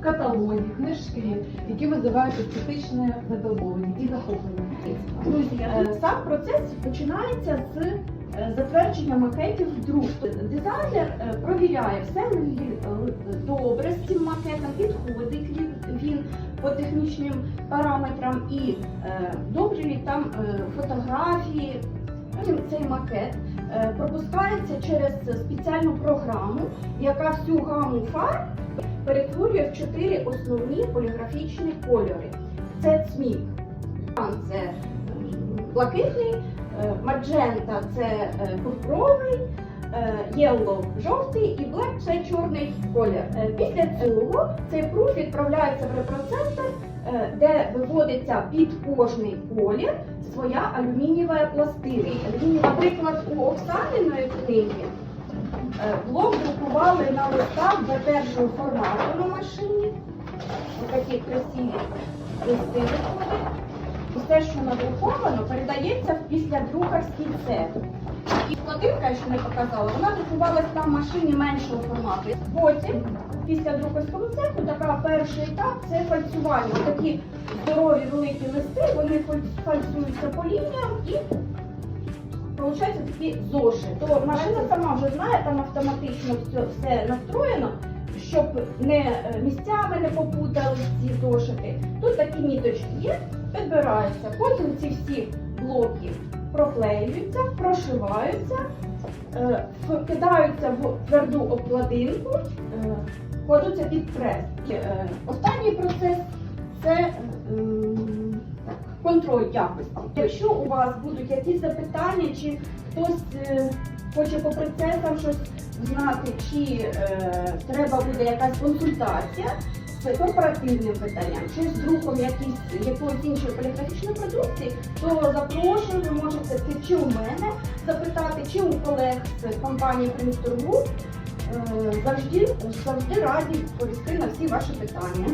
каталоги, книжки, які визивають естетичне задоволення і захоплення. Друзі, е, сам процес починається з е, затвердження макетів друк. Дизайнер е, провіряє, все добре з цим макетом, підходить він по технічним параметрам і е, добрі ли там фотографії. Цей макет пропускається через спеціальну програму, яка всю гаму фарб перетворює в чотири основні поліграфічні кольори. Це цмік, це е, блакитний, е, маджента це е, пурпуровий, єллоу жовтий і блек це чорний колір. Після цього цей пруф відправляється в репроцентр, е, де виводиться під кожний колір своя алюмінієва пластина. Наприклад, у Оксаниної книги блок друкували на листах до першого формату на машині. Ось такі красиві листи виходять. Все, що надруковано, передається в післядрукарський цех. І складинка, я ще не показала, вона друкувалась на машині меншого формату. Потім, після друкарського цеху, така перший етап це фальцювання. Такі здорові великі листи, вони фаль- фальцюються по лініям і Получається такі зоши. То машина сама вже знає, там автоматично все, все настроєно, щоб не е, місцями не попутали ці зошити. Тут такі ніточки є, підбираються. Потім ці всі блоки проклеюються, прошиваються, е, вкидаються в тверду обкладинку, е, кладуться під прес. Е, Останній процес це контроль якості. Якщо у вас будуть якісь запитання, чи хтось е, хоче по процесам щось знати, чи е, треба буде якась консультація з корпоративним питанням, чи з друком якісь, якоїсь іншої поліграфічної продукції, то запрошую, ви можете чи у мене запитати, чи у колег з компанії Group. Е, Завжди, завжди раді відповісти на всі ваші питання.